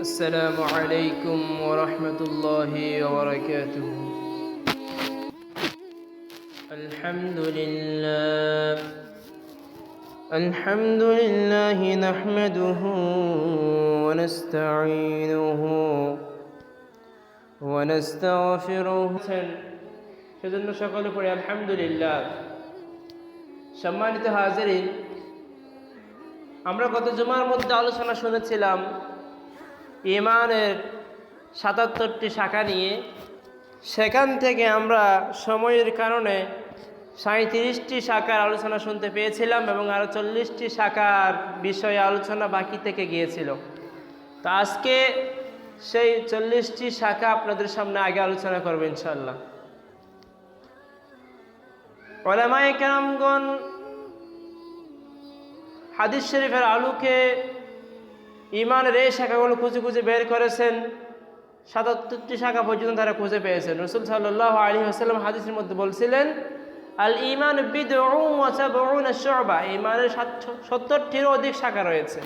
السلام عليكم ورحمة الله وبركاته الحمد لله الحمد لله نحمده ونستعينه ونستغفره সেজন্য সকলে পড়ে আলহামদুলিল্লাহ সম্মানিত হাজিরিন আমরা গত জুমার মধ্যে আলোচনা শুনেছিলাম ইমানের সাতাত্তরটি শাখা নিয়ে। সেখান থেকে আমরা সময়ের কারণে সাঁত্রিশটি শাখার আলোচনা শুনতে পেয়েছিলাম এবং আরও চল্লিশটি শাখার বিষয়ে আলোচনা বাকি থেকে গিয়েছিল। তো আজকে সেই চল্লিশটি শাখা আপনাদের সামনে আগে আলোচনা করব ইনশাল্লাহ ওলামায়ে কেরামগণ হাদিস শরীফের আলুকে ইমানের এই শাখাগুলো খুঁজে খুঁজে বের করেছেন। সাতাত্তরটি শাখা পর্যন্ত তারা খুঁজে পেয়েছেন। রসুল সাল্লাহ আলী আসাল্লাম হাদিসের মধ্যে বলছিলেন, আল ইমান ইমানের সত্তরটিরও অধিক শাখা রয়েছে।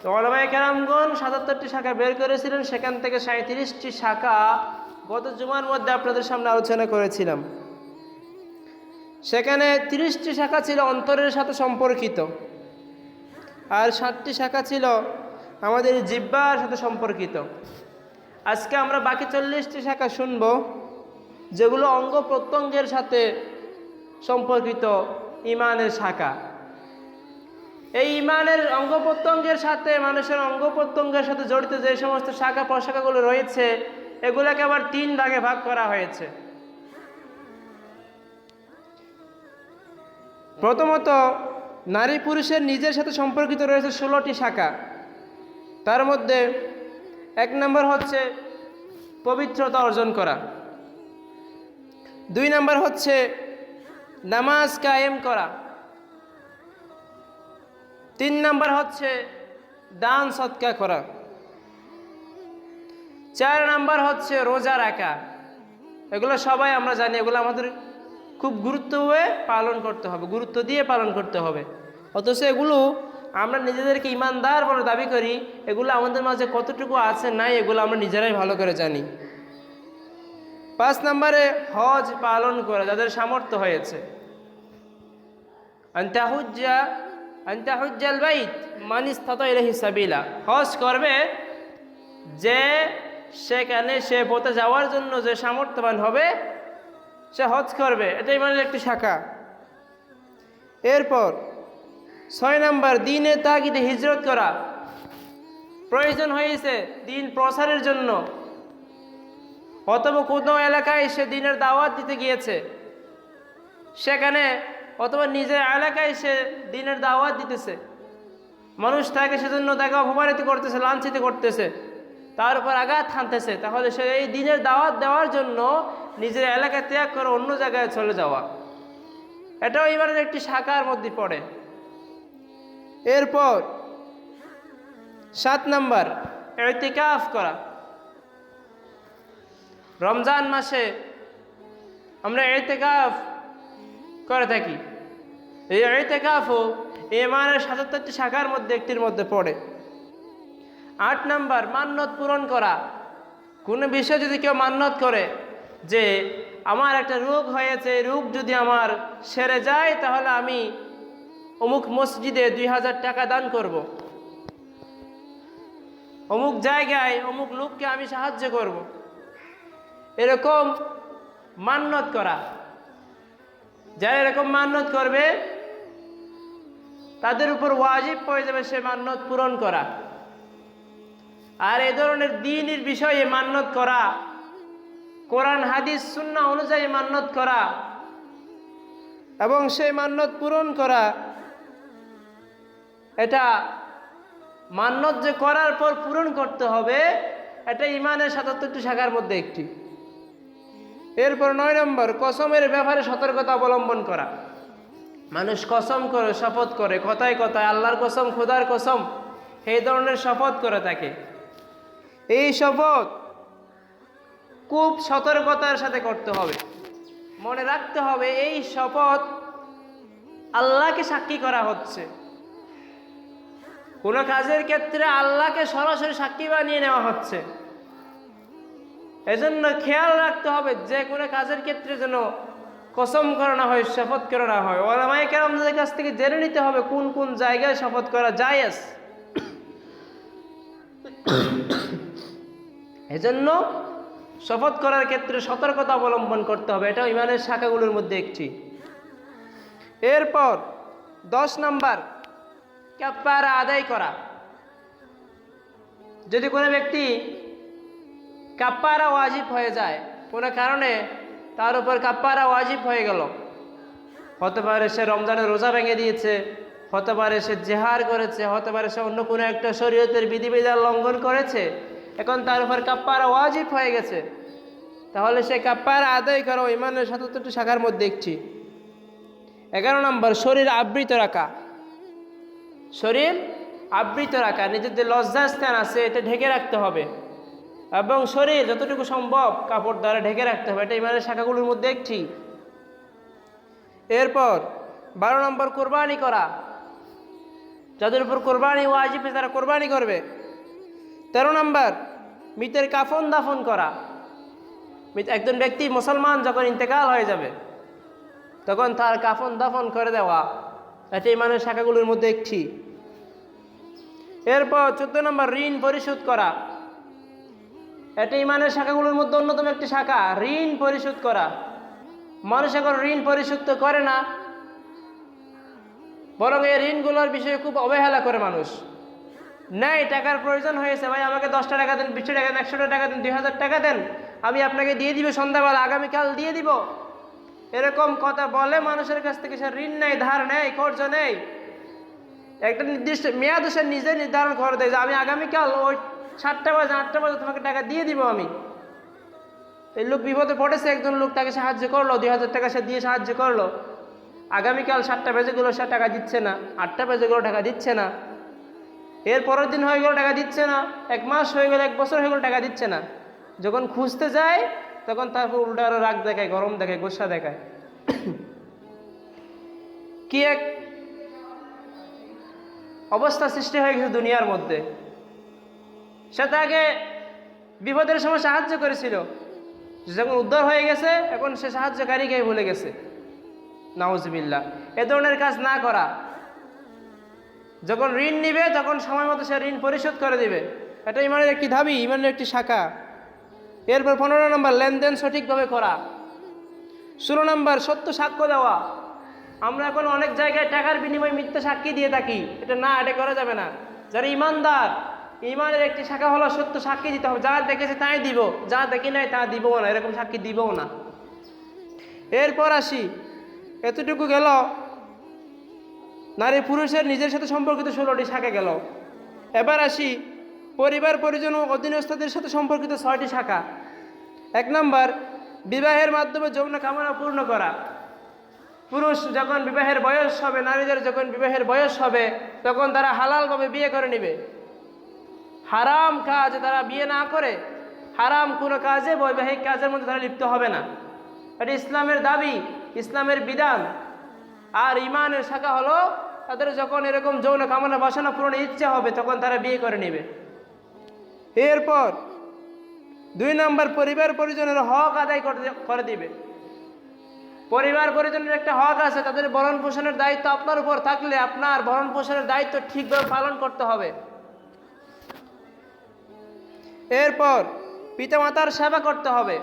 তো অলমায় কেরামগণ সাতাত্তরটি শাখা বের করেছিলেন। সেখান থেকে সাঁত্রিশটি শাখা গত জুমার মধ্যে আপনাদের সামনে আলোচনা করেছিলাম। সেখানে তিরিশটি শাখা ছিল অন্তরের সাথে সম্পর্কিত। আর সাতটি শাখা ছিল আমাদের জিব্বার সাথে সম্পর্কিত। আজকে আমরা বাকি চল্লিশটি শাখা শুনব, যেগুলো অঙ্গ প্রত্যঙ্গের সাথে সম্পর্কিত ইমানের শাখা। এই ইমানের অঙ্গ প্রত্যঙ্গের সাথে, মানুষের অঙ্গ প্রত্যঙ্গের সাথে জড়িত যে সমস্ত শাখা প্রশাখাগুলো রয়েছে, এগুলোকে আবার তিন ভাগে ভাগ করা হয়েছে। প্রথমত নারী পুরুষের নিজের সাথে সম্পর্কিত রয়েছে ষোলোটি শাখা। তার মধ্যে এক নম্বর হচ্ছে পবিত্রতা অর্জন করা। দুই নম্বর হচ্ছে নামাজ কায়েম করা। তিন নম্বর হচ্ছে দান সৎকা করা। চার নাম্বার হচ্ছে রোজা রাখা। এগুলো সবাই আমরা জানি, এগুলো আমাদের খুব গুরুত্ব হয়ে পালন করতে হবে, গুরুত্ব দিয়ে পালন করতে হবে। অথচ এগুলো আমরা নিজেদেরকে ইমানদার বলে দাবি করি, এগুলো আমাদের মাঝে কতটুকু আছে নাই, এগুলো আমরা নিজেরাই ভালো করে জানি। পাঁচ নম্বরে হজ পালন করে, যাদের সামর্থ্য হয়েছে। আন্তাহুজ্জা আন্তাহুজ্জাল বাইত মানিস তাতাইলাহি সাবিলা। হজ করবে যে সেখানে সে পথে যাওয়ার জন্য যে সামর্থ্যবান হবে সে হজ করবে, এটাই মানে একটি শাখা। এরপর ছয় নাম্বার, দিনে তাগিদে হিজরত করা। প্রয়োজন হয়েছে দিন প্রসারের জন্য। অথবা কোনো এলাকায় সে দিনের দাওয়াত দিতে গিয়েছে। সেখানে অথবা নিজের এলাকায় সে দিনের দাওয়াত দিতেছে। মানুষ তাকে সেজন্য তাকে অপমানিত করতেছে, লাঞ্ছিত করতেছে। তার উপর আঘাত হানতেছে। তাহলে সে এই দিনের দাওয়াত দেওয়ার জন্য নিজের এলাকা ত্যাগ করে অন্য জায়গায় চলে যাওয়া। এটাও এবারের একটি শাখার মধ্যে পড়ে। এরপর সাত নাম্বার এতেকাফ করা। রমজান মাসে আমরা এতেকাফ করে থাকি। এই এতেকাফও এমানের সাতাত্তরটি শাখার মধ্যে একটির মধ্যে পড়ে। আট নাম্বার, মান্যত পূরণ করা কোনো বিষয়ে যদি কেউ মান্যত করে যে, আমার একটা রোগ হয়েছে রোগ যদি আমার সেরে যায়, তাহলে আমি অমুক মসজিদে দুই হাজার টাকা দান করব। অমুক জায়গায় অমুক লোককে আমি সাহায্য করব। এরকম মান্যত করা যারা এরকম মান্যত করবে, তাদের উপর ওয়াজিব পড়ে যাবে সে মান্যত পূরণ করা আর এ ধরনের দিনের বিষয়ে মান্যত করা, কোরআন, হাদিস সুন্না অনুযায়ী মান্যত করা এবং সেই মান্যত পূরণ করা, এটা মান্যত যে করার পর পূরণ করতে হবে, এটা ইমানের সাতাত্তরটি শাখার মধ্যে একটি। এরপর নয় নম্বর, কসমের ব্যাপারে সতর্কতা অবলম্বন করা। মানুষ কসম করে, শপথ করে, কথায় কথায় আল্লাহর কসম, খোদার কসম, এই ধরনের শপথ করে থাকে। এই শপথ খুব সতর্কতার সাথে করতে হবে। মনে রাখতে হবে, এই শপথ আল্লাহকে সাক্ষী করা হচ্ছে। কোনো কাজের ক্ষেত্রে আল্লাহকে সরাসরি সাক্ষী বানিয়ে নেওয়া হচ্ছে। এজন্য খেয়াল রাখতে হবে, যে কোনো কাজের ক্ষেত্রে যেন কসম করানো হয়, শপথ করানো হয়। ওলামাই কেরামদের কাছ থেকে জেনে নিতে হবে, কোন কোন জায়গায় শপথ করা যায় এজন্য শপথ করার ক্ষেত্রে সতর্কতা অবলম্বন করতে হবে। এটা ইমানের শাখাগুলোর মধ্যে একটি। এরপর দশ নাম্বার ক্যাপারা আদায় করা। যদি কোনো ব্যক্তি কাপ্পারা ওয়াজিব হয়ে যায়, কোনো কারণে তার উপর কাপ্পারা ওয়াজিব হয়ে গেল। হতে পারে সে রমজানের রোজা ভেঙে দিয়েছে, হতে পারে সে জেহার করেছে, হতে পারে সে অন্য কোনো একটা শরীয়তের বিধিবিধান লঙ্ঘন করেছে এখন তার উপর কাপ্পারা ওয়াজিব হয়ে গেছে। তাহলে সে কাপ্পারা আদায় করো, ইমানের সাতাত্তরটি শাখার মধ্যে দেখছি এগারো নম্বর, শরীর আবৃত রাখা। শরীর আবৃত রাখা নিজের যে লজ্জাস্থান আছে, এটা ঢেকে রাখতে হবে। এবং শরীর যতটুকু সম্ভব কাপড় দ্বারা ঢেকে রাখতে হবে, এটা ইমানের শাখাগুলোর মধ্যে একটি। এরপর, বারো নম্বর, কোরবানি করা। যাদের উপর কোরবানি ওয়াজিব তারা কোরবানি করবে তেরো নম্বর, মৃতের কাফন দাফন করা। একজন ব্যক্তি মুসলমান যখন ইন্তেকাল হয়ে যাবে, তখন তার কাফন দাফন করে দেওয়া। এটি ইমানের শাখাগুলোর মধ্যে একটি। এরপর চোদ্দ নম্বর, ঋণ পরিশোধ করা। এটা ইমানের শাখাগুলোর মধ্যে অন্যতম একটি শাখা, ঋণ পরিশোধ করা। মানুষ এখন ঋণ পরিশোধ তো করে না, বরং এই ঋণগুলোর বিষয়ে খুব অবহেলা করে মানুষ। নেই, টাকার প্রয়োজন হয়েছে। ভাই, আমাকে দশটা টাকা দেন বিশটা টাকা দেন একশোটা টাকা দেন, দুই হাজার টাকা দেন। আমি আপনাকে দিয়ে দিব সন্ধ্যাবেলা, আগামীকাল দিয়ে দিব। এরকম কথা বলে মানুষের কাছ থেকে সে ঋণ নেই ধার নেই কর্জ নেই একটা নির্দিষ্ট মেয়াদ সে নিজে নির্ধারণ করে দেয় যে আমি আগামীকাল ওই সাতটা বাজে, আটটা বাজে তোমাকে টাকা দিয়ে দিব আমি। এই লোক বিপদে পড়েছে, একজন লোক তাকে সাহায্য করল, দুই হাজার টাকা সে দিয়ে সাহায্য করল। আগামীকাল সাতটা বেজেগুলো সে টাকা দিচ্ছে না, আটটা বেজেগুলো টাকা দিচ্ছে না। এর পরের দিন হয়ে গেল টাকা দিচ্ছে না, এক মাস হয়ে গেল, এক বছর হয়ে গেল টাকা দিচ্ছে না। যখন খুঁজতে যায়, তখন তারপর উল্টা আরও রাগ দেখায়, গরম দেখায়, গোসা দেখায়। কি এক অবস্থা সৃষ্টি হয়ে গেছে দুনিয়ার মধ্যে। সে তাকে বিপদের সময় সাহায্য করেছিল। যখন উদ্ধার হয়ে গেছে, এখন সে সাহায্যকারীকেই ভুলে গেছে। নাউজবিল্লা এ ধরনের কাজ না করা। যখন ঋণ নিবে, তখন সময় মতো সে ঋণ পরিশোধ করে দিবে। এটা ইমানের একটি দাবি ইমানের একটি শাখা। এরপর পনেরো নম্বর, লেনদেন সঠিকভাবে করা। ষোলো নম্বর, সত্য সাক্ষ্য দেওয়া। আমরা এখন অনেক জায়গায় টাকার বিনিময়ে মিথ্যা সাক্ষী দিয়ে থাকি। এটা না এটা করা যাবে না। যারা ইমানদার, ইমানের একটি শাখা হলো সত্য সাক্ষী দিতে হবে। যা দেখেছে তাই দিব, যা দেখি নাই তা দিবও না। এরকম সাক্ষী দিবও না। এরপর আসি, এতটুকু গেল। নারী পুরুষের নিজের সাথে সম্পর্কিত ষোলোটি শাখা গেল। এবার আসি পরিবার, পরিজন ও অধীনস্থদের সাথে সম্পর্কিত ছয়টি শাখা। এক নম্বর, বিবাহের মাধ্যমে যৌন কামনা পূর্ণ করা। পুরুষ যখন বিবাহের বয়স হবে, নারীদের যখন বিবাহের বয়স হবে, তখন তারা হালালভাবে বিয়ে করে নেবে। হারাম কাজ তারা বিয়ে না করে, হারাম কোনো কাজে বৈবাহিক কাজের মধ্যে তারা লিপ্ত হবে না। এটা ইসলামের দাবি, ইসলামের বিধান। আর ইমানের শাখা হলো তাদের যখন এরকম যৌন কামনা বাসনা পূরণের ইচ্ছে হবে, তখন তারা বিয়ে করে নেবে। এরপর দুই নম্বর পরিবার পরিজনের হক আদায় করে- দিবে। পরিবার পরিজনের একটা হক আছে, তাদের ভরণ পোষণের দায়িত্ব আপনার উপর থাকলে আপনার ভরণ পোষণের দায়িত্ব ঠিকভাবে পালন করতে হবে। এরপর পিতামাতার সেবা করতে হবে।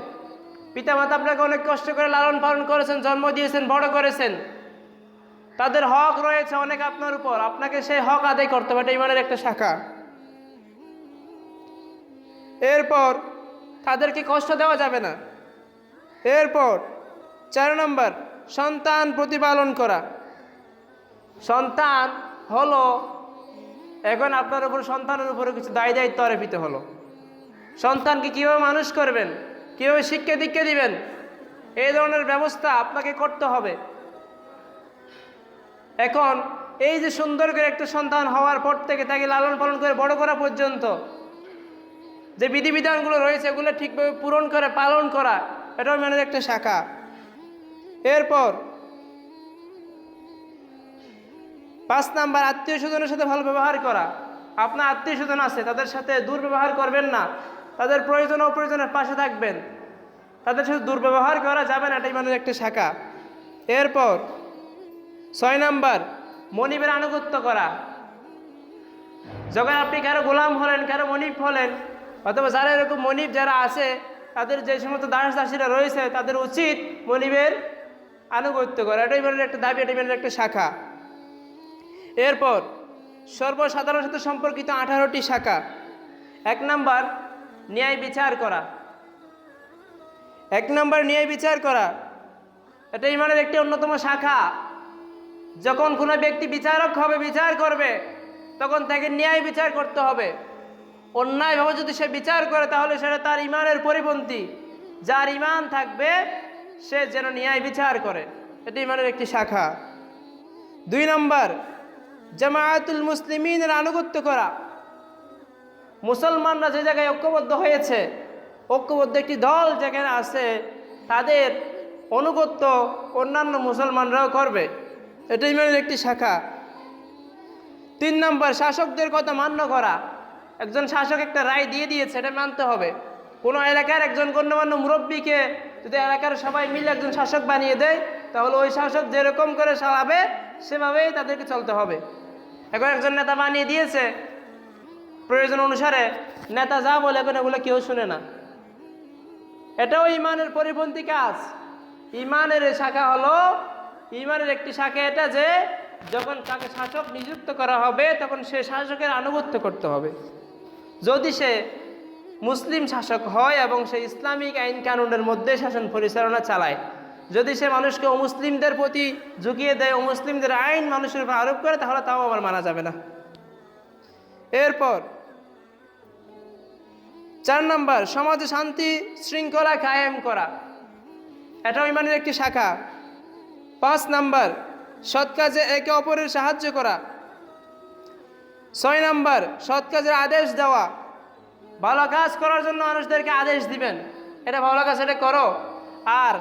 পিতামাতা আপনাকে অনেক কষ্ট করে লালন পালন করেছেন, জন্ম দিয়েছেন, বড় করেছেন। তাদের হক রয়েছে অনেক আপনার উপর। আপনাকে সেই হক আদায় করতে হবে, এটা ইমানের একটা শাখা। এরপর তাদেরকে কষ্ট দেওয়া যাবে না। এরপর চার নম্বর, সন্তান প্রতিপালন করা। সন্তান হলো, এখন আপনার উপর, সন্তানের উপরে কিছু দায় দায়িত্ব আরোপিত হলো। সন্তানকে কীভাবে মানুষ করবেন, কীভাবে শিক্ষা দীক্ষা দিবেন, এই ধরনের ব্যবস্থা আপনাকে করতে হবে। এখন এই যে সুন্দর করে একটা সন্তান হওয়ার পর থেকে তাকে লালন পালন করে বড় করা পর্যন্ত, যে বিধিবিধানগুলো রয়েছে এগুলো ঠিকভাবে পূরণ করে, পালন করা, এটাও মানে একটা শাখা। এরপর পাঁচ নাম্বার, আত্মীয় স্বজনের সাথে ভালো ব্যবহার করা। আপনার আত্মীয় স্বজন আছে, তাদের সাথে দুর্ব্যবহার করবেন না। তাদের প্রয়োজন অপ্রয়োজনের পাশে থাকবেন। তাদের সাথে দুর্ব্যবহার করা যাবে না, এটাই ইমানের একটা শাখা। এরপর ছয় নাম্বার, মনিবের আনুগত্য করা। যখন আপনি কারও গোলাম হলেন, কারও মনিব হলেন, অথবা যারা এরকম মনিব যারা আছে, তাদের যে সমস্ত দাস দাসীরা রয়েছে, তাদের উচিত মনিবের আনুগত্য করা। এটা ইমানের একটা দাবি এটা ইমানের একটা শাখা। এরপর, সর্বসাধারণের সাথে সম্পর্কিত আঠারোটি শাখা। এক নাম্বার, ন্যায় বিচার করা। এক নাম্বার, ন্যায় বিচার করা। এটা ইমানের একটি অন্যতম শাখা। যখন কোনো ব্যক্তি বিচারক হবে, বিচার করবে, তখন তাকে ন্যায় বিচার করতে হবে। অন্যায়ভাবে যদি সে বিচার করে, তাহলে সেটা তার ইমানের পরিপন্থী। যার ইমান থাকবে, সে যেন ন্যায় বিচার করে। এটি ইমানের একটি শাখা। দুই নম্বর, জামায়াতুল মুসলিমিনের আনুগত্য করা। মুসলমানরা যে জায়গায় ঐক্যবদ্ধ হয়েছে, ঐক্যবদ্ধ একটি দল যেখানে আছে, তাদের অনুগত্য অন্যান্য মুসলমানরাও করবে। এটা ইমানের একটি শাখা। তিন নম্বর, শাসকদের কথা মান্য করা। একজন শাসক একটা রায় দিয়ে দিয়েছে, এটা মানতে হবে। কোনো এলাকার একজন গণ্যমান্য মুরব্বীকে যদি এলাকার সবাই মিলে একজন শাসক বানিয়ে দেয়, তাহলে ওই শাসক যেরকম করে চালাবে, সেভাবেই তাদেরকে চলতে হবে। এখন একজন নেতা বানিয়ে দিয়েছে, প্রয়োজন অনুসারে নেতা যা বলে এখন এগুলো কেউ শুনে না। এটাও ইমানের পরিপন্থী কাজ। ইমানের শাখা হলো ইমানের একটি শাখা এটা যে, যখন তাকে শাসক নিযুক্ত করা হবে, তখন সে শাসকের আনুগত্য করতে হবে। যদি সে মুসলিম শাসক হয় এবং সে ইসলামিক আইন কানুনের মধ্যে শাসন পরিচালনা চালায়, যদি সে মানুষকে অমুসলিমদের প্রতি ঝুঁকিয়ে দেয়, অমুসলিমদের আইন মানুষের উপর আরোপ করে, তাহলে তাও আবার মানা যাবে না। এরপর, চার নম্বর, সমাজে শান্তি শৃঙ্খলা কায়েম করা। এটাও ইমানের একটি শাখা। পাঁচ নাম্বার, সৎ কাজে একে অপরের সাহায্য করা। ছয় নাম্বার, সৎ কাজের আদেশ দেওয়া। ভালো কাজ করার জন্য মানুষদেরকে আদেশ দিবেন। এটা ভালো কাজ, এটা করো। আর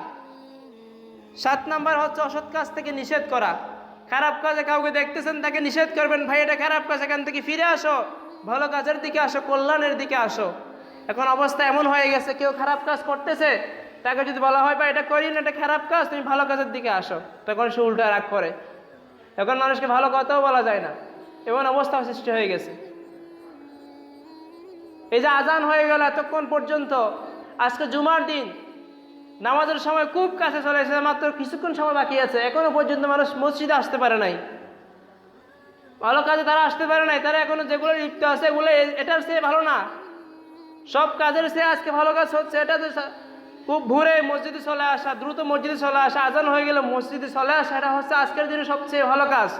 সাত নাম্বার হচ্ছে অসৎ কাজ থেকে নিষেধ করা। খারাপ কাজে কাউকে দেখতেছেন, তাকে নিষেধ করবেন, ভাই, এটা খারাপ কাজ, এখান থেকে ফিরে আসো। ভালো কাজের দিকে আসো, কল্যাণের দিকে আসো। এখন অবস্থা এমন হয়ে গেছে, কেউ খারাপ কাজ করতেছে তাকে যদি বলা হয় বা এটা করি না এটা খারাপ কাজ, তুমি ভালো কাজের দিকে আসো। তখন সে উল্টা রাগ করে। এখন মানুষকে ভালো কথাও বলা যায় না। এমন অবস্থা সৃষ্টি হয়ে গেছে। এই যে আজান হয়ে গেল এতক্ষণ পর্যন্ত, আজকে জুমার দিন। নামাজের সময় খুব কাছে চলে এসেছে, মাত্র কিছুক্ষণ সময় বাকি আছে। এখনও পর্যন্ত মানুষ মসজিদে আসতে পারে নাই। ভালো কাজে তারা আসতে পারে নাই, তারা এখনও যেগুলো লিপ্ত আছে, এগুলো এটার চেয়ে ভালো না। সব কাজের চেয়ে আজকে ভালো কাজ হচ্ছে, এটা সা- খুব ভোরে মসজিদে চলে আসা, দ্রুত মসজিদে চলে আসা, আজান হয়ে গেলে মসজিদে চলে আসা, এটা হচ্ছে আজকের দিনে সবচেয়ে ভালো কাজ।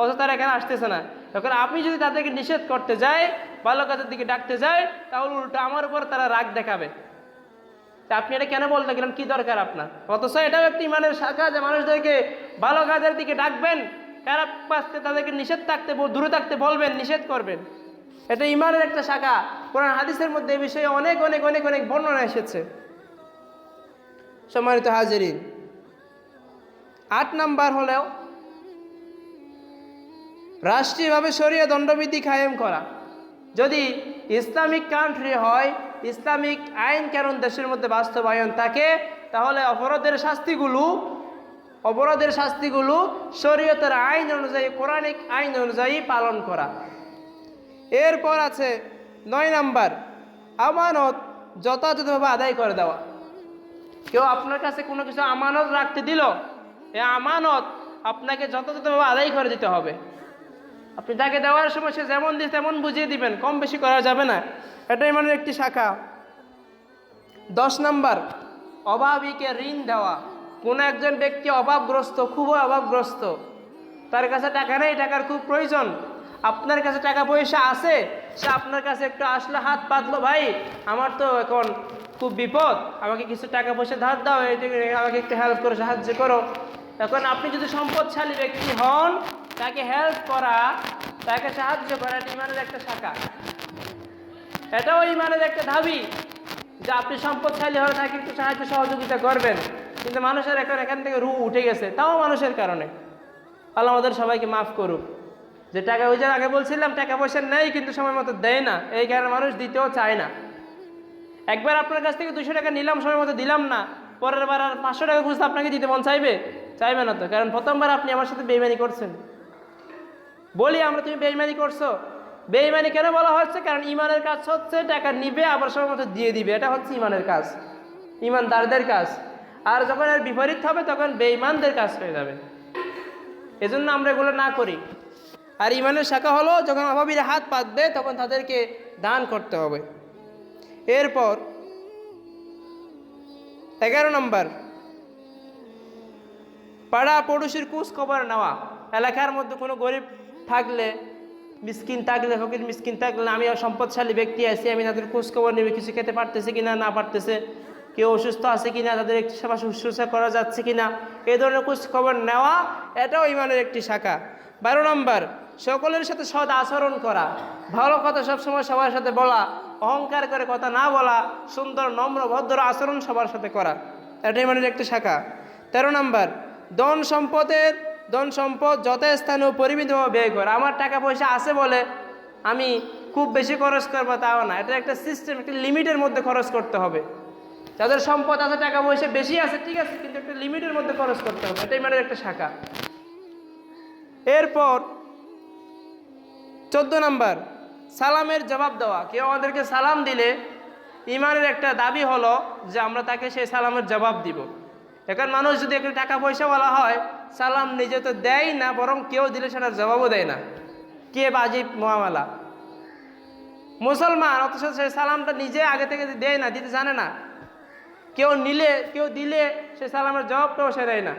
অথচ তারা এখানে আসতেছে না। এখন আপনি যদি তাদেরকে নিষেধ করতে যায় ভালো কাজের দিকে ডাকতে যায় তাহলে উল্টো আমার উপর তারা রাগ দেখাবে। তা আপনি এটা কেন বলতে গেলেন? কি দরকার আপনার? অথচ এটাও একটি ইমানের শাখা যে মানুষদেরকে ভালো কাজের দিকে ডাকবেন, খারাপ কাজতে তাদেরকে নিষেধ থাকতে দূরে থাকতে বলবেন, নিষেধ করবেন। এটা ইমানের একটা শাখা। কোরআন হাদিসের মধ্যে এই বিষয়ে অনেক অনেক অনেক অনেক বর্ণনা এসেছে। সম্মানিত হাজিরিন, আট নাম্বার হলেও রাষ্ট্রীয়ভাবে সরিয়ে দণ্ডবিধি কায়েম করা। যদি ইসলামিক কান্ট্রি হয়, ইসলামিক আইন কানুন দেশের মধ্যে বাস্তবায়ন থাকে, তাহলে অপরাধের শাস্তিগুলো অপরাধের শাস্তিগুলো শরীয়তের আইন অনুযায়ী কোরআনিক আইন অনুযায়ী পালন করা। এরপর আছে নয় নাম্বার, আমানত যথাযথভাবে আদায় করে দেওয়া। কেউ আপনার কাছে কোনো কিছু আমানত রাখতে দিল? এ আমানত আপনাকে যথাযথভাবে আদায় করে দিতে হবে। আপনি তাকে দেওয়ার সময় সে যেমন দিয়ে তেমন বুঝিয়ে দিবেন, কম বেশি করা যাবে না। এটাই মানে একটি শাখা। দশ নাম্বার, অভাবীকে ঋণ দেওয়া। কোনো একজন ব্যক্তি অভাবগ্রস্ত, খুবই অভাবগ্রস্ত। তার কাছে টাকা নেই, টাকার খুব প্রয়োজন। আপনার কাছে টাকা পয়সা আছে, সে আপনার কাছে একটু আসলে হাত পাতলো, ভাই, আমার তো এখন খুব বিপদ, আমাকে কিছু টাকা পয়সা ধার দাও আমাকে একটু হেল্প করো, সাহায্য করো। এখন আপনি যদি সম্পদশালী ব্যক্তি হন, তাকে হেল্প করা, তাকে সাহায্য করা এটা ইমানের একটা শাখা। এটাও ইমানের একটা দাবি যে আপনি সম্পদশালী হলে তাকে একটু সাহায্য সহযোগিতা করবেন। কিন্তু মানুষের এখন এখান থেকে রু উঠে গেছে, তাও মানুষের কারণে। আল্লাহ আমাদের সবাইকে মাফ করুক। যে টাকা ওই যে আগে বলছিলাম, টাকা পয়সা নেই, কিন্তু সময় মতো দেয় না। এই কারণে মানুষ দিতেও চায় না। একবার আপনার কাছ থেকে দুশো টাকা নিলাম, সময় মতো দিলাম না। পরের বার আর পাঁচশো টাকা খুঁজতে আপনাকে দিতে মন চাইবে? চাইবে না তো, কারণ প্রথমবার আপনি আমার সাথে বেইমানি করছেন। বলি, আমরা তুমি বেইমানি করছ। বেইমানি কেন বলা হচ্ছে? কারণ ইমানের কাজ হচ্ছে, টাকা নিবে, আবার সময় মতো দিয়ে দিবে। এটা হচ্ছে ইমানের কাজ। ইমানদারদের কাজ। আর যখন এর বিপরীত হবে, তখন বেইমানদের কাজ হয়ে যাবে। এজন্য আমরা এগুলো না করি। আর ইমানের শাখা হলো, যখন অভাবীরা হাত পাতবে, তখন তাদেরকে দান করতে হবে। এরপর এগারো নম্বর। পাড়া পড়োশির কুচ খবর নেওয়া। এলাকার মধ্যে কোনো গরিব থাকলে, মিসকিন থাকলে, ফকির মিসকিন থাকলে, আমি সম্পদশালী ব্যক্তি আছি, আমি তাদের খোঁজ খবর নেবে, কিছু খেতে পারতেছে কিনা, না পারতেছে, কেউ অসুস্থ আছে কিনা, তাদের একটি সেবা শুশ্রূষা করা যাচ্ছে কিনা, এই ধরনের খোঁজ খবর নেওয়া এটাও ইমানের একটি শাখা। বারো নম্বর, সকলের সাথে সদ আচরণ করা। ভালো কথা সবসময় সবার সাথে বলা। অহংকার করে কথা না বলা, সুন্দর, নম্র, ভদ্র আচরণ সবার সাথে করা। এটা ইমানের একটি শাখা। তেরো নম্বর, ধন সম্পদের, ধন সম্পদ যথাস্থানীয় পরিমিতভাবে ব্যয় করা। আমার টাকা পয়সা আছে বলে আমি খুব বেশি খরচ করব তাও না। এটা একটা সিস্টেম একটা লিমিটের মধ্যে খরচ করতে হবে। যাদের সম্পদ আছে, টাকা পয়সা বেশি আছে, ঠিক আছে, কিন্তু একটা লিমিটের মধ্যে খরচ করতে হবে। এটাই মানে একটা শাখা। এরপর, চোদ্দ নাম্বার সালামের জবাব দেওয়া। কেউ আমাদেরকে সালাম দিলে ইমানের একটা দাবি হলো যে আমরা তাকে সেই সালামের জবাব দিব। এখন মানুষ যদি একটু টাকা পয়সা বলা হয়, সালাম নিজে তো দেয় না, বরং কেউ দিলে সেটার জবাবও দেয় না। কে বাজিব মহামালা। মুসলমান, অথচ সে সালামটা নিজে আগে থেকে দেয় না, দিতে জানে না। কেউ নিলে, কেউ দিলে সে সালামের জবাবটাও সে দেয় না।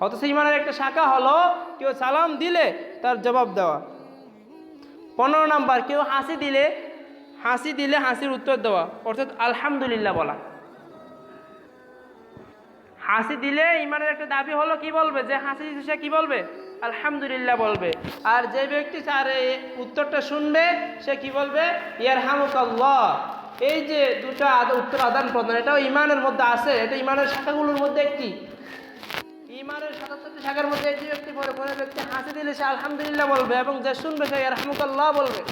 অথচ ইমানের একটা শাখা হলো, কেউ সালাম দিলে তার জবাব দেওয়া। পনেরো নাম্বার, কেউ হাসি দিলে হাসি দিলে হাসির উত্তর দেওয়া। অর্থাৎ আলহামদুলিল্লাহ বলা। হাসি দিলে ইমানের একটা দাবি হলো, কি বলবে? যে হাসি দিচ্ছে সে কি বলবে? আলহামদুলিল্লাহ বলবে। আর যে ব্যক্তি তার এই উত্তরটা শুনবে, সে কি বলবে? ইয়ার হামুকাল্লাহ এই যে দুটো উত্তর আদান প্রদান এটাও ইমানের মধ্যে আছে, এটা ইমানের শাখাগুলোর মধ্যে একটি। ইমানের সাতাত্তরটি শাখার মধ্যে যে ব্যক্তি পরে কোনো ব্যক্তি হাসি দিলে সে আলহামদুলিল্লাহ বলবে এবং যে শুনবে সে ইয়ার বলবে।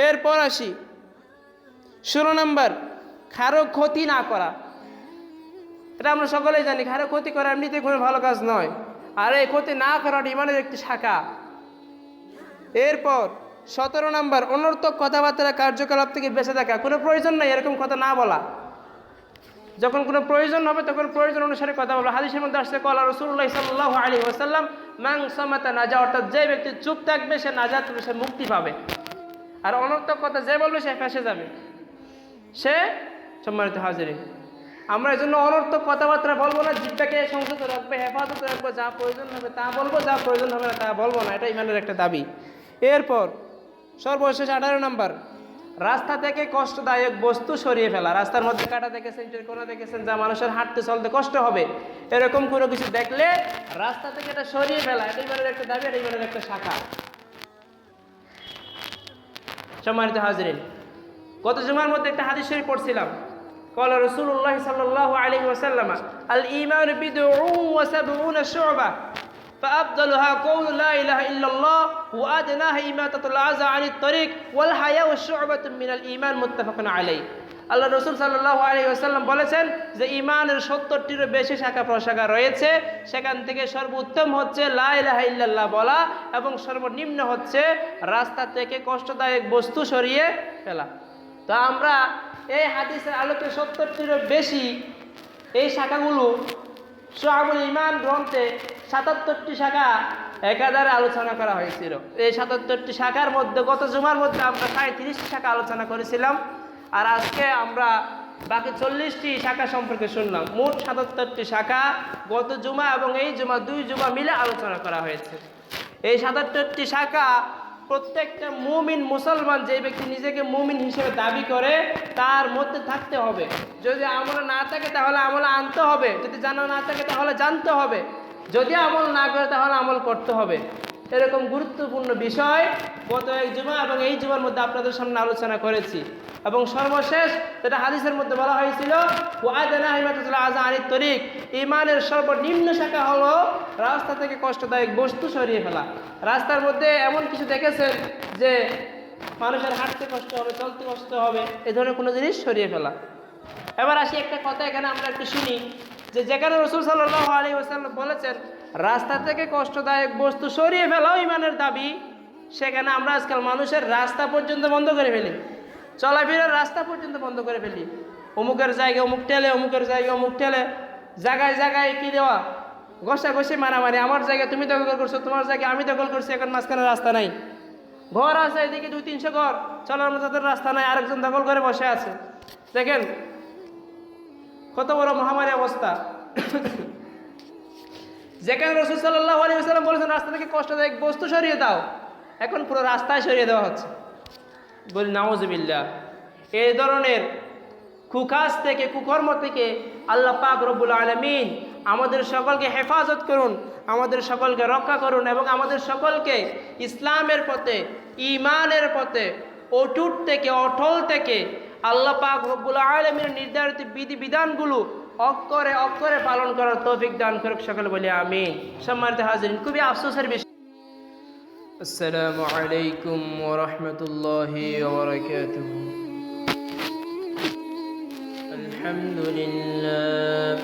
এরপর আসি। ষোলো নম্বর, কারও ক্ষতি না করা। এটা আমরা সকলেই জানি, কারও ক্ষতি করা এমনিতে কোনো ভালো কাজ নয়। আর এই ক্ষতি না করাটা ইমানের একটি শাখা। এরপর, সতেরো নম্বর, অনর্থক কথাবার্তা কার্যকলাপ থেকে বেঁচে থাকা। কোনো প্রয়োজন নাই এরকম কথা না বলা। যখন কোনো প্রয়োজন হবে, তখন প্রয়োজন অনুসারে কথা বলব। হাদিসের মধ্যে আসছে, কলা রসুল্লাহ সাল্লাহ আলী ওসাল্লাম মাং সমাতা নাজা অর্থাৎ যে ব্যক্তি চুপ থাকবে, সে নাজাত সে মুক্তি পাবে। আর অনর্থক কথা যে বলবে, সে ফেসে যাবে। সে সম্মানিত হাজিরি আমরা এই জন্য অনর্থক কথাবার্তা বলব না, জিব্বাকে সংযত রাখবে, হেফাজত রাখব, যা প্রয়োজন হবে তা বলব, যা প্রয়োজন হবে না তা বলব না, এটা ইমানের একটা দাবি। এরপর সর্বশেষ আঠারো নম্বর রাস্তা থেকে কষ্টদায়ক বস্তু সরিয়ে ফেলা রাস্তার মধ্যে কাটা দেখেছেন কোনা দেখেছেন যা মানুষের হাঁটতে চলতে কষ্ট হবে এরকম কোনো কিছু দেখলে রাস্তা থেকে এটা সরিয়ে ফেলা এটা ইমানের একটা দাবি এটা ইমানের একটা শাখা সম্মানিত হাজরিন গত জুমার মধ্যে একটা হাদিস শরীফ পড়ছিলাম قال رسول الله صلى الله عليه وسلم الإيمان بدع وسبعون شعبة فأفضلها قول لا إله إلا الله وأدناها إماتة الأذى عن الطريق والحياء شعبة من الإيمان متفق عليه আল্লাহ রসুল সাল্লাহ আলী আসাল্লাম বলেছেন যে ইমানের সত্তরটিরও বেশি শাখা প্রশাখা রয়েছে সেখান থেকে সর্বোত্তম হচ্ছে লাহ ইল্লাল্লাহ বলা এবং সর্বনিম্ন হচ্ছে রাস্তা থেকে কষ্টদায়ক বস্তু সরিয়ে ফেলা তো আমরা এই হাদিসের আলোকে সত্তরটিরও বেশি এই শাখাগুলো সোহাবুল ইমান গ্রন্থে সাতাত্তরটি শাখা একাধারে আলোচনা করা হয়েছিল। এই সাতাত্তরটি শাখার মধ্যে, গত জুমার মধ্যে আমরা সাঁত্রিশটি শাখা আলোচনা করেছিলাম। আর আজকে আমরা বাকি চল্লিশটি শাখা সম্পর্কে শুনলাম। মোট সাতাত্তরটি শাখা গত জুমা এবং এই জুমা, দুই জুমা মিলে আলোচনা করা হয়েছে। এই সাতাত্তরটি শাখা প্রত্যেকটা মুমিন মুসলমান যে ব্যক্তি নিজেকে মুমিন হিসেবে দাবি করে, তার মধ্যে থাকতে হবে। যদি আমল না থাকে, তাহলে আমল আনতে হবে। যদি জানা না থাকে, তাহলে জানতে হবে। যদি আমল না করে, তাহলে আমল করতে হবে। এরকম গুরুত্বপূর্ণ বিষয় গত এক জুমা এবং এই জুমার মধ্যে আপনাদের সামনে আলোচনা করেছি। এবং সর্বশেষ যেটা হাদিসের মধ্যে বলা হয়েছিল তরিক ইমানের সর্বনিম্ন শাখা হলো রাস্তা থেকে কষ্টদায়ক বস্তু সরিয়ে ফেলা। রাস্তার মধ্যে এমন কিছু দেখেছেন যে মানুষের হাঁটতে কষ্ট হবে, চলতে কষ্ট হবে, এ ধরনের কোনো জিনিস সরিয়ে ফেলা। এবার আসি একটা কথা, এখানে আমরা একটু শুনি যে যেখানে রসুল সাল্লাহ আলী ওসাল্লাম বলেছেন রাস্তা থেকে কষ্টদায়ক বস্তু সরিয়ে ফেলাও ইমানের দাবি। সেখানে আমরা আজকাল মানুষের রাস্তা পর্যন্ত বন্ধ করে ফেলি। চলাফেরার রাস্তা পর্যন্ত বন্ধ করে ফেলি। অমুকের জায়গায় অমুক ঠেলে, অমুকের জায়গায় অমুক ঠেলে। জায়গায় জায়গায় কি দেওয়া? ঘষা ঘষে মারামারি। আমার জায়গায় তুমি দখল করছ, তোমার জায়গায় আমি দখল করছি, এখন মাঝখানে রাস্তা নাই। ঘর আছে, এদিকে দুই, তিনশো ঘর। চলার মতো তাদের রাস্তা নাই, আরেকজন দখল করে বসে আছে। দেখেন, কত বড় মহামারী অবস্থা। যেখানে রসুল সাল্লাহ আলী সাল্লাম বলেছেন, রাস্তা থেকে কষ্টদায়ক বস্তু সরিয়ে দাও। এখন পুরো রাস্তায় সরিয়ে দেওয়া হচ্ছে। বলি নাওজবিল্লা এই ধরনের কুকাজ থেকে, কুকর্ম থেকে আল্লাহ পাক রব্বুল আলমিন আমাদের সকলকে হেফাজত করুন, আমাদের সকলকে রক্ষা করুন এবং আমাদের সকলকে ইসলামের পথে ইমানের পথে, অটুট থেকে, অটল থেকে আল্লাহ পাক রব্বুল আলমীর নির্ধারিত বিধি বিধানগুলো অক্ষরে অক্ষরে পালন করার তৌফিক দান করুক সকলে বলি আমিন সম্মানিত হাজিরিন খুবই আফসোসের বিষয় আসসালামু আলাইকুম ওরহমতুল্লাহি ওবরাকাতুহ الحمد لله